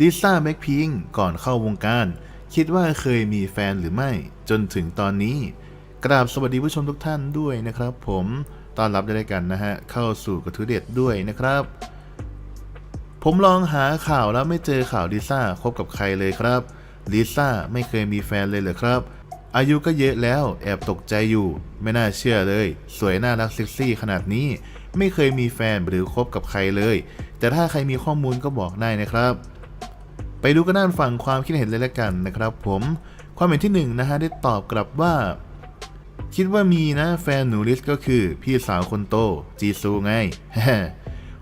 ลิซ่าแบ็คพิงก่อนเข้าวงการ คิดว่าเคยมีแฟนหรือไม่ จนถึงตอนนี้ กราบสวัสดีผู้ชมทุกท่านด้วยนะครับ ผมต้อนรับได้ด้วยกันนะฮะ เข้าสู่กระทู้เด็ดด้วยนะครับ ผมลองหาข่าวแล้วไม่เจอข่าวลิซ่าคบกับใครเลยครับลิซ่าไม่เคยมีแฟนเลยเหรอครับ อายุก็เยอะแล้วแอบตกใจอยู่ ไม่น่าเชื่อเลย สวยน่ารักเซ็กซี่ขนาดนี้ ไม่เคยมีแฟนหรือคบกับใครเลย แต่ถ้าใครมีข้อมูลก็บอกได้นะครับ ไปดูกันด้านฝั่งความคิดเห็นเลยละกันนะครับ ผมความเห็นที่หนึ่งนะฮะได้ตอบกลับว่า คิดว่ามีนะแฟนหนูลิสก็คือพี่สาวคนโตจีซูไง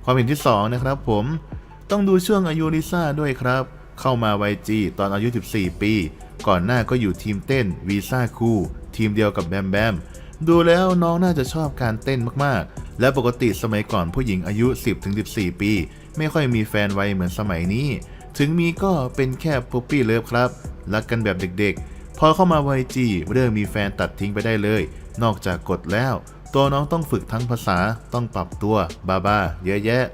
ความเห็นที่สองนะครับ ผมต้องดูช่วงอายุลิซ่าด้วยครับ เข้ามา YG ตอนอายุ 14 ปี ก่อนหน้าก็อยู่ทีมเต้นวีซ่าคูทีมเดียวกับแบมแบมดูแล้วน้องน่าจะชอบการเต้นมากๆ และปกติสมัยก่อนผู้หญิงอายุ 10-14 ปี ไม่ค่อยมีแฟนวัยเหมือนสมัยนี้ ถึงมีก็เป็นแค่ป๊ปปี้เลิฟครับ รักกันแบบเด็กๆ พอเข้ามา YG เรื่องมีแฟนตัดทิ้งไปได้เลย นอกจากกดแล้ว ตัวน้องต้องฝึกทั้งภาษาต้องปรับตัวบาบาเยอะแยะ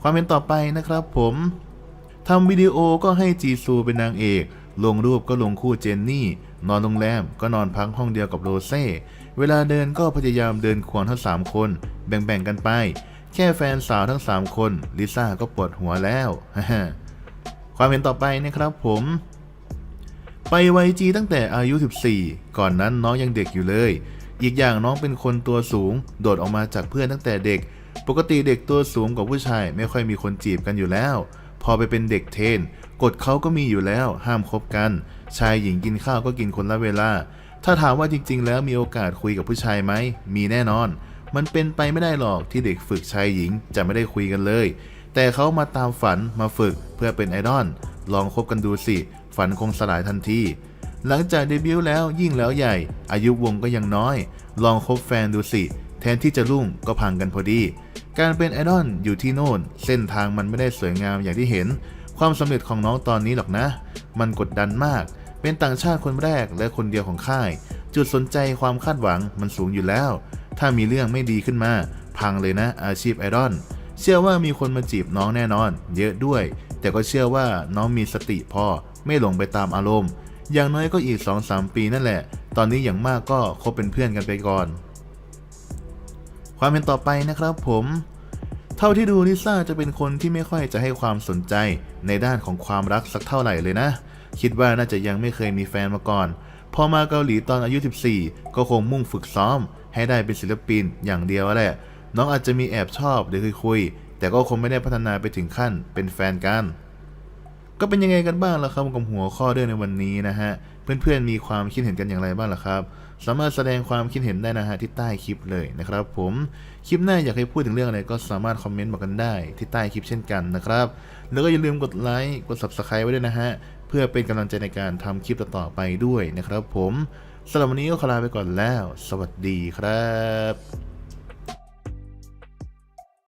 ความเห็นต่อไปนะครับผมทำวิดีโอก็ให้จีซูเป็นนางเอก ลงรูปก็ลงคู่เจนนี่ นอนโรงแรมก็นอนพักห้องเดียวกับโรเซ่ เวลาเดินก็พยายามเดินควงทั้ง3คน แบ่งๆกันไป แค่แฟนสาวทั้ง3คน ลิซ่าก็ปวดหัวแล้ว ความเห็นต่อไปนะครับผม ไปไวจีตั้งแต่อายุ 14 ก่อนนั้นน้องยังเด็กอยู่เลย อีกอย่างน้องเป็นคนตัวสูง โดดออกมาจากเพื่อนตั้งแต่เด็ก ปกติเด็กตัวสูงกว่าผู้ชายไม่ค่อยมีคนจีบกันอยู่แล้ว พอไปเป็นเด็กเทนกฎเขาก็มีอยู่แล้ว ห้ามคบกัน ชายหญิงกินข้าวก็กินคนละเวลา ถ้าถามว่าจริง ๆ แล้วมีโอกาสคุยกับผู้ชายไหมมีแน่นอน มันเป็นไปไม่ได้หรอกที่เด็กฝึกชายหญิงจะไม่ได้คุยกันเลย แต่เขามาตามฝันมาฝึกเพื่อเป็นไอดอลลองคบกันดูสิ ฝันคงสลายทันที หลังจากเดบิวต์แล้วยิ่งแล้วใหญ่ อายุวงก็ยังน้อย ลองคบแฟนดูสิ แทนที่จะรุ่งก็พังกันพอดี การเป็นไอดอลอยู่ที่โน่น เส้นทางมันไม่ได้สวยงามอย่างที่เห็น ความสำเร็จของน้องตอนนี้หรอกนะ มันกดดันมาก เป็นต่างชาติคนแรกและคนเดียวของค่าย จุดสนใจความคาดหวังมันสูงอยู่แล้ว ถ้ามีเรื่องไม่ดีขึ้นมา พังเลยนะอาชีพไอดอล เชื่อว่ามีคนมาจีบน้องแน่นอน เยอะด้วย แต่ก็เชื่อว่าน้องมีสติพอไม่หลงไปตามอารมณ์ อย่างน้อยก็อีก 2-3 ปีนั่นแหละ ตอนนี้อย่างมากก็คบเป็นเพื่อนกันไปก่อน ความเห็นต่อไปนะครับผมเท่าที่ดูลิซ่าจะเป็นคนที่ไม่ค่อยจะให้ความสนใจในด้านของความรักสักเท่าไหร่เลยนะ คิดว่าน่าจะยังไม่เคยมีแฟนมาก่อน พอมาเกาหลีตอนอายุ 14 ก็คงมุ่งฝึกซ้อม ให้ได้เป็นศิลปินอย่างเดียวแหละ น้องอาจจะมีแอบชอบหรือเคยคุยแต่ก็คงไม่ได้พัฒนาไปถึงขั้นเป็นแฟนกัน ก็เป็นยังไงกันบ้างล่ะครับกับหัวข้อเรื่องในวันนี้นะฮะ เพื่อนๆมีความคิดเห็นกันอย่างไรบ้างล่ะครับ สามารถแสดงความคิดเห็นได้นะฮะที่ใต้คลิปเลยนะครับ ผมคลิปหน้าอยากให้พูดถึงเรื่องอะไรก็สามารถคอมเมนต์บอกกันได้ที่ใต้คลิปเช่นกันนะครับ แล้วก็อย่าลืมกดไลค์กด subscribe ไว้ด้วยนะฮะเพื่อเป็นกำลังใจในการทำคลิปต่อๆไปด้วยนะครับ ผมสำหรับวันนี้ก็ขอลาไปก่อนแล้ว สวัสดีครับ